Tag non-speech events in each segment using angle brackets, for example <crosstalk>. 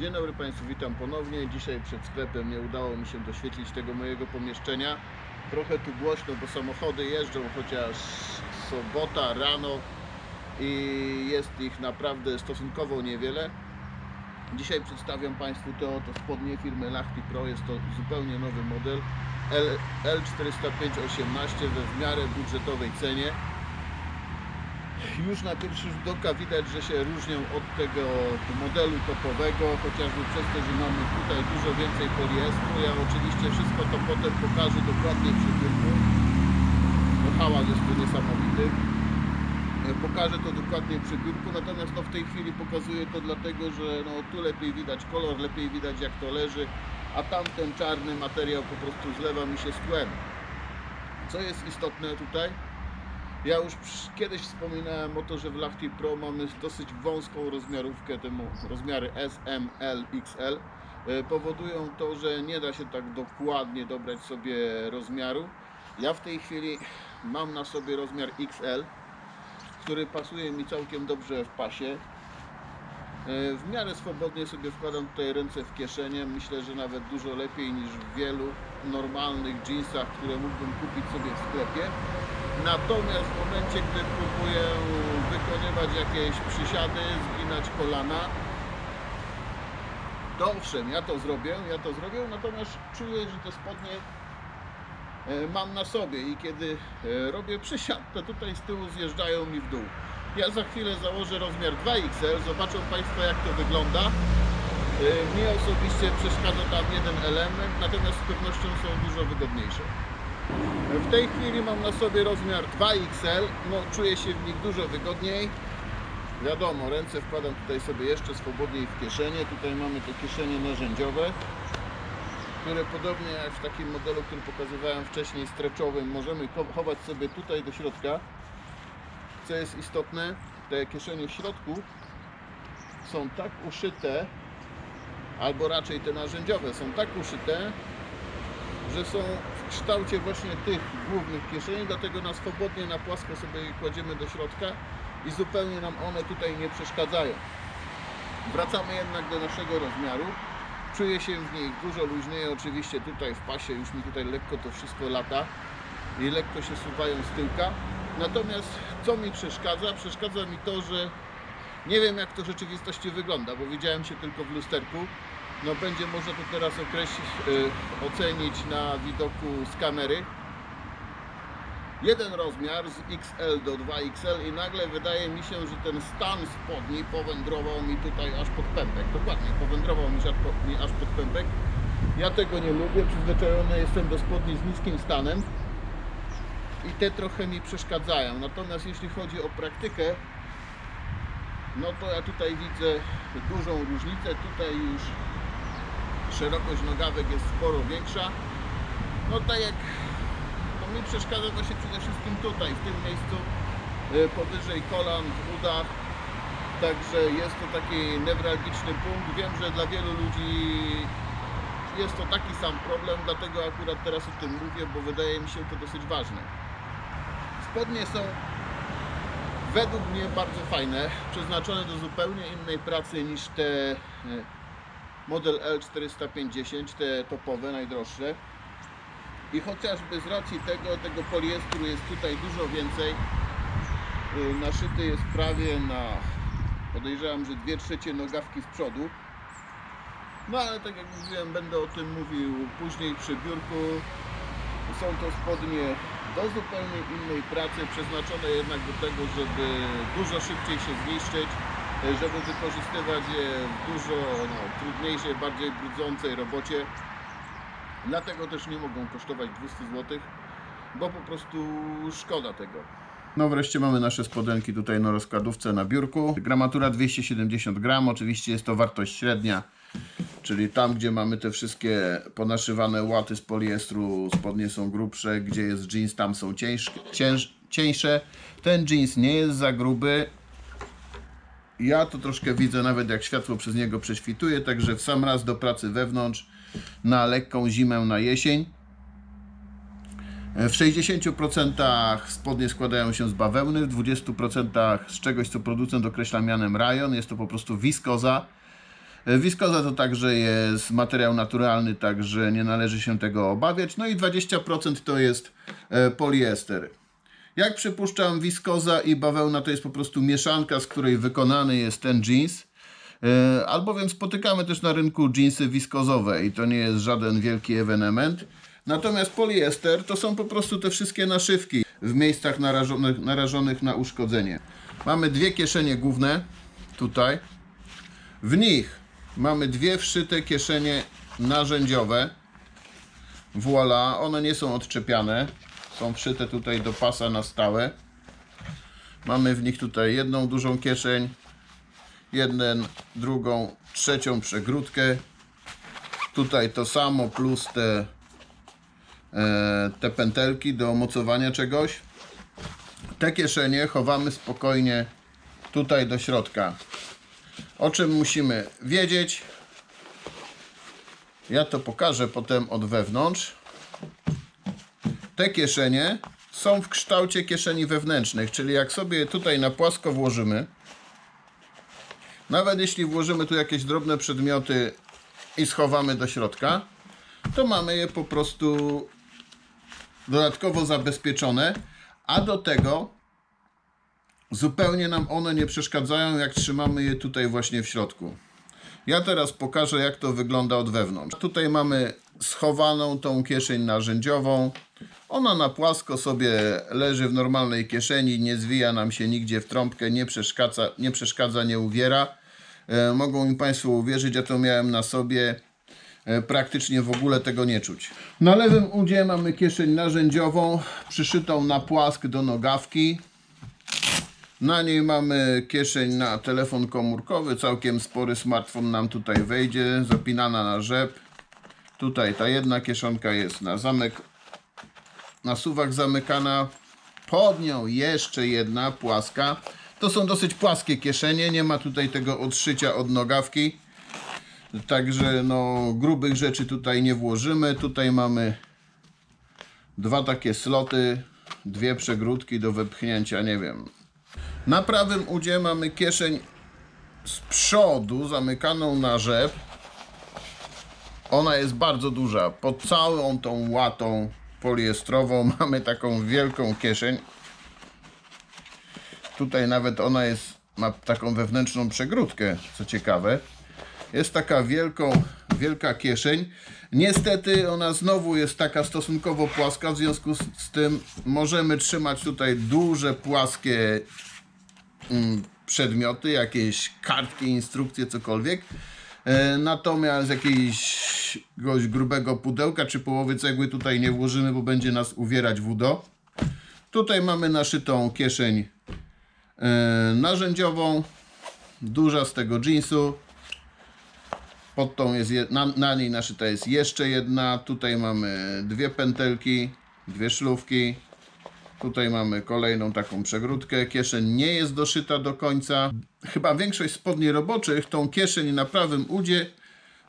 Dzień dobry Państwu, witam ponownie. Dzisiaj przed sklepem nie udało mi się doświetlić tego mojego pomieszczenia. Trochę tu głośno, bo samochody jeżdżą, chociaż sobota rano i jest ich naprawdę stosunkowo niewiele. Dzisiaj przedstawiam Państwu te oto spodnie firmy Lachty Pro. Jest to zupełnie nowy model L- L40518 we w miarę budżetowej cenie. Już na pierwszy rzut oka widać, że się różnią od tego modelu topowego, chociażby przez to, że mamy tutaj dużo więcej poliestru. Ja oczywiście wszystko to potem pokażę dokładnie przy biurku. No hałas jest tu niesamowity. E, Pokażę to dokładnie przy biurku, natomiast no w tej chwili pokazuję to dlatego, że no tu lepiej widać kolor, lepiej widać jak to leży, a tamten czarny materiał po prostu zlewa mi się z tłem. Co jest istotne tutaj? Ja już kiedyś wspominałem o to, że w Lachty Pro mamy dosyć wąską rozmiarówkę, temu rozmiary S, M, L, XL. E, Powodują to, że nie da się tak dokładnie dobrać sobie rozmiaru. Ja w tej chwili mam na sobie rozmiar XL, który pasuje mi całkiem dobrze w pasie. E, W miarę swobodnie sobie wkładam tutaj ręce w kieszenie. Myślę, że nawet dużo lepiej niż w wielu normalnych jeansach, które mógłbym kupić sobie w sklepie. Natomiast w momencie, gdy próbuję wykonywać jakieś przysiady, zginać kolana, to owszem, ja to zrobię, ja to zrobię, natomiast czuję, że te spodnie e, mam na sobie i kiedy e, robię przysiad, to tutaj z tyłu zjeżdżają mi w dół. Ja za chwilę założę rozmiar 2XL, zobaczą Państwo jak to wygląda. E, Mnie osobiście przeszkadza tam jeden element, natomiast z pewnością są dużo wygodniejsze. W tej chwili mam na sobie rozmiar 2XL, no czuję się w nich dużo wygodniej. Wiadomo, ręce wkładam tutaj sobie jeszcze swobodniej w kieszenie. Tutaj mamy te kieszenie narzędziowe, które podobnie jak w takim modelu, który pokazywałem wcześniej, stretchowym, możemy cho- chować sobie tutaj do środka. Co jest istotne, te kieszenie w środku są tak uszyte, albo raczej te narzędziowe są tak uszyte, że są kształcie właśnie tych głównych kieszeni, dlatego na swobodnie, na płasko sobie kładziemy do środka i zupełnie nam one tutaj nie przeszkadzają. Wracamy jednak do naszego rozmiaru. Czuję się w nich dużo luźniej, oczywiście tutaj w pasie już mi tutaj lekko to wszystko lata i lekko się suwają z tyłka. Natomiast co mi przeszkadza? Przeszkadza mi to, że nie wiem jak to w rzeczywistości wygląda, bo widziałem się tylko w lusterku. No będzie można to teraz określić, y, ocenić na widoku z kamery. Jeden rozmiar z XL do 2XL i nagle wydaje mi się, że ten stan spodni powędrował mi tutaj aż pod pępek. Dokładnie, powędrował mi aż pod pępek. Ja tego nie lubię, przyzwyczajony jestem do spodni z niskim stanem i te trochę mi przeszkadzają. Natomiast jeśli chodzi o praktykę, no to ja tutaj widzę dużą różnicę. Tutaj już szerokość nogawek jest sporo większa. No tak jak no mi przeszkadza to się przede wszystkim tutaj, w tym miejscu y, powyżej kolan, w udach. Także jest to taki newralgiczny punkt. Wiem, że dla wielu ludzi jest to taki sam problem, dlatego akurat teraz o tym mówię, bo wydaje mi się to dosyć ważne. Spodnie są według mnie bardzo fajne, przeznaczone do zupełnie innej pracy niż te e, model L450, te topowe, najdroższe. I chociażby z racji tego, tego poliestru jest tutaj dużo więcej, y, naszyty jest prawie na, podejrzewam, że dwie trzecie nogawki z przodu. No ale tak jak mówiłem, będę o tym mówił później przy biurku. Są to spodnie do zupełnie innej pracy, przeznaczone jednak do tego, żeby dużo szybciej się zniszczyć, żeby wykorzystywać je w dużo no, trudniejszej, bardziej brudzącej robocie. Dlatego też nie mogą kosztować 200 zł, bo po prostu szkoda tego. No wreszcie mamy nasze spodenki tutaj na rozkładówce na biurku. Gramatura 270 gram, oczywiście jest to wartość średnia, czyli tam gdzie mamy te wszystkie ponaszywane łaty z poliestru, spodnie są grubsze, gdzie jest jeans tam są cieńsze. Ten jeans nie jest za gruby, ja to troszkę widzę nawet jak światło przez niego prześwituje, także w sam raz do pracy wewnątrz na lekką zimę na jesień. W 60% spodnie składają się z bawełny, w 20% z czegoś, co producent określa mianem rajon. Jest to po prostu wiskoza. Wiskoza to także jest materiał naturalny, także nie należy się tego obawiać. No i 20% to jest e, poliester. Jak przypuszczam, wiskoza i bawełna to jest po prostu mieszanka, z której wykonany jest ten jeans. E, Albowiem spotykamy też na rynku jeansy wiskozowe i to nie jest żaden wielki ewenement. Natomiast poliester to są po prostu te wszystkie naszywki w miejscach narażonych, narażonych na uszkodzenie. Mamy dwie kieszenie główne tutaj. W nich mamy dwie wszyte kieszenie narzędziowe. Voila, one nie są odczepiane. Są wszyte tutaj do pasa na stałe. Mamy w nich tutaj jedną dużą kieszeń, jedną, drugą, trzecią przegródkę. Tutaj to samo plus te, e, te pętelki do mocowania czegoś. Te kieszenie chowamy spokojnie tutaj do środka. O czym musimy wiedzieć? Ja to pokażę potem od wewnątrz. Te kieszenie są w kształcie kieszeni wewnętrznych, czyli jak sobie tutaj na płasko włożymy, nawet jeśli włożymy tu jakieś drobne przedmioty i schowamy do środka, to mamy je po prostu dodatkowo zabezpieczone, a do tego zupełnie nam one nie przeszkadzają, jak trzymamy je tutaj właśnie w środku. Ja teraz pokażę, jak to wygląda od wewnątrz. Tutaj mamy schowaną tą kieszeń narzędziową. Ona na płasko sobie leży w normalnej kieszeni, nie zwija nam się nigdzie w trąbkę, nie przeszkadza, nie, przeszkadza, nie uwiera. E, mogą mi Państwo uwierzyć, ja to miałem na sobie. E, praktycznie w ogóle tego nie czuć. Na lewym udzie mamy kieszeń narzędziową, przyszytą na płask do nogawki. Na niej mamy kieszeń na telefon komórkowy, całkiem spory smartfon nam tutaj wejdzie, zapinana na rzep. Tutaj ta jedna kieszonka jest na zamek, na suwak zamykana. Pod nią jeszcze jedna płaska. To są dosyć płaskie kieszenie, nie ma tutaj tego odszycia od nogawki. Także no grubych rzeczy tutaj nie włożymy. Tutaj mamy dwa takie sloty, dwie przegródki do wepchnięcia, nie wiem, na prawym udzie mamy kieszeń z przodu zamykaną na rzep. Ona jest bardzo duża. Pod całą tą łatą poliestrową <laughs> mamy taką wielką kieszeń. Tutaj nawet ona jest, ma taką wewnętrzną przegródkę, co ciekawe. Jest taka wielką, wielka kieszeń. Niestety ona znowu jest taka stosunkowo płaska, w związku z, tym możemy trzymać tutaj duże, płaskie mm, przedmioty, jakieś kartki, instrukcje, cokolwiek. E, Natomiast jakiegoś grubego pudełka czy połowy cegły tutaj nie włożymy, bo będzie nas uwierać wudo. Tutaj mamy naszytą kieszeń e, narzędziową, duża z tego jeansu. Pod tą jest, je- na, na niej naszyta jest jeszcze jedna. Tutaj mamy dwie pętelki, dwie szlówki. Tutaj mamy kolejną taką przegródkę. Kieszeń nie jest doszyta do końca. Chyba większość spodni roboczych tą kieszeń na prawym udzie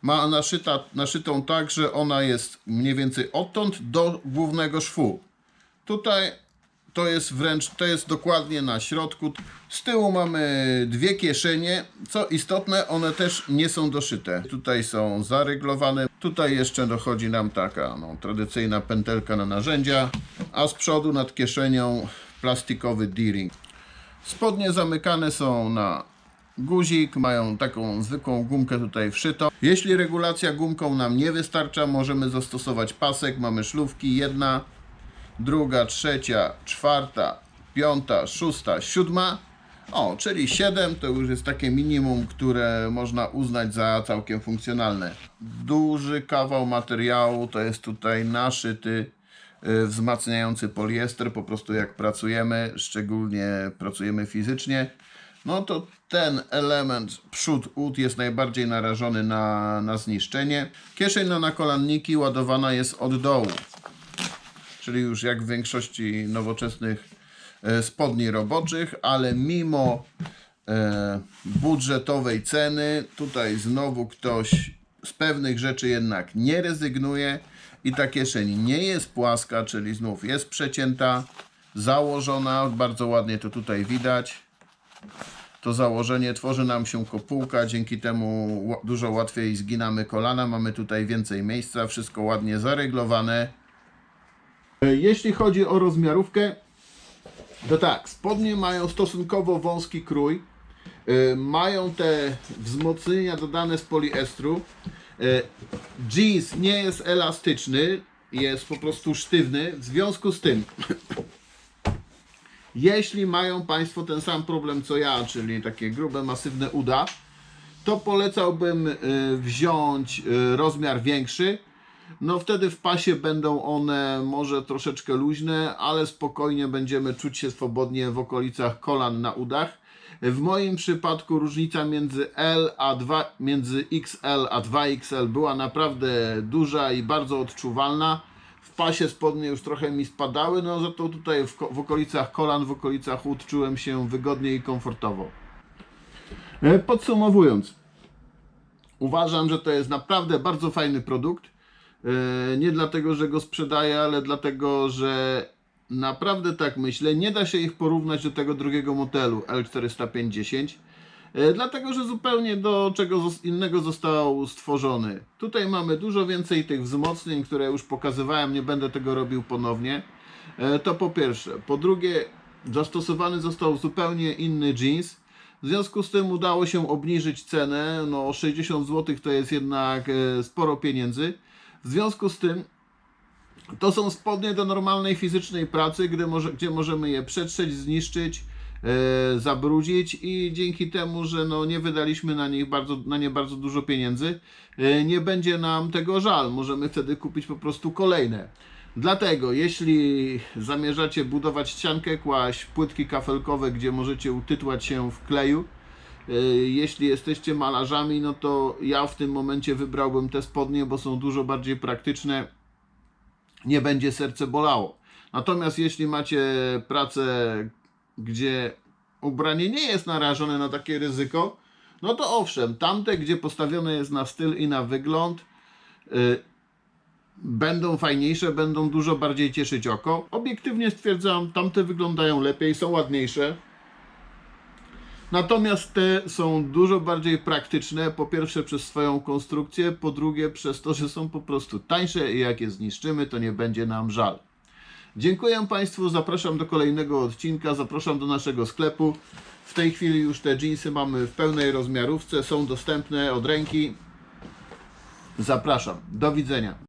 ma naszyta, naszytą tak, że ona jest mniej więcej odtąd do głównego szwu. Tutaj to jest wręcz, to jest dokładnie na środku. Z tyłu mamy dwie kieszenie. Co istotne, one też nie są doszyte. Tutaj są zaryglowane. Tutaj jeszcze dochodzi nam taka no, tradycyjna pętelka na narzędzia, a z przodu nad kieszenią plastikowy D-ring. Spodnie zamykane są na guzik, mają taką zwykłą gumkę tutaj wszytą. Jeśli regulacja gumką nam nie wystarcza, możemy zastosować pasek. Mamy szlówki, jedna, druga, trzecia, czwarta, piąta, szósta, siódma. O, czyli 7 to już jest takie minimum, które można uznać za całkiem funkcjonalne. Duży kawał materiału to jest tutaj naszyty y, wzmacniający poliester, po prostu jak pracujemy, szczególnie pracujemy fizycznie, no to ten element przód ud jest najbardziej narażony na, na zniszczenie. Kieszeń na nakolanniki ładowana jest od dołu czyli już jak w większości nowoczesnych e, spodni roboczych, ale mimo e, budżetowej ceny, tutaj znowu ktoś z pewnych rzeczy jednak nie rezygnuje i ta kieszeń nie jest płaska, czyli znów jest przecięta, założona, bardzo ładnie to tutaj widać. to założenie, tworzy nam się kopułka, dzięki temu dużo łatwiej zginamy kolana, mamy tutaj więcej miejsca, wszystko ładnie zaryglowane. E, Jeśli chodzi o rozmiarówkę, to tak, spodnie mają stosunkowo wąski krój, e, mają te wzmocnienia dodane z poliestru. E, Jeans nie jest elastyczny, jest po prostu sztywny, w związku z tym <clears throat> jeśli mają Państwo ten sam problem co ja, czyli takie grube, masywne uda, to polecałbym wziąć rozmiar większy. No wtedy w pasie będą one może troszeczkę luźne, ale spokojnie będziemy czuć się swobodnie w okolicach kolan na udach. W moim przypadku różnica między L a 2, między XL a 2XL była naprawdę duża i bardzo odczuwalna. W pasie spodnie już trochę mi spadały, no za to tutaj w, w okolicach kolan, w okolicach ud czułem się wygodnie i komfortowo. E, Podsumowując, uważam, że to jest naprawdę bardzo fajny produkt. E, Nie dlatego, że go sprzedaję, ale dlatego, że naprawdę tak myślę, nie da się ich porównać do tego drugiego modelu L450. E, Dlatego, że zupełnie do czego innego został stworzony. Tutaj mamy dużo więcej tych wzmocnień, które już pokazywałem, nie będę tego robił ponownie. E, To po pierwsze. Po drugie, zastosowany został zupełnie inny jeans. W związku z tym udało się obniżyć cenę. No 60 zł to jest jednak sporo pieniędzy. W związku z tym to są spodnie do normalnej fizycznej pracy, gdy może, gdzie możemy je przetrzeć, zniszczyć, e, zabrudzić i dzięki temu, że no, nie wydaliśmy na, nich bardzo, na nie bardzo dużo pieniędzy, e, nie będzie nam tego żal. Możemy wtedy kupić po prostu kolejne. Dlatego, jeśli zamierzacie budować ściankę, kłaść płytki kafelkowe, gdzie możecie utytłać się w kleju, jeśli jesteście malarzami, no to ja w tym momencie wybrałbym te spodnie, bo są dużo bardziej praktyczne nie będzie serce bolało. Natomiast jeśli macie pracę, gdzie ubranie nie jest narażone na takie ryzyko, no to owszem, tamte, gdzie postawione jest na styl i na wygląd, y, będą fajniejsze, będą dużo bardziej cieszyć oko. Obiektywnie stwierdzam, tamte wyglądają lepiej, są ładniejsze. Natomiast te są dużo bardziej praktyczne, po pierwsze przez swoją konstrukcję, po drugie przez to, że są po prostu tańsze i jak je zniszczymy, to nie będzie nam żal. Dziękuję Państwu, zapraszam do kolejnego odcinka, zapraszam do naszego sklepu. W tej chwili już te jeansy mamy w pełnej rozmiarówce, są dostępne od ręki. Zapraszam, do widzenia.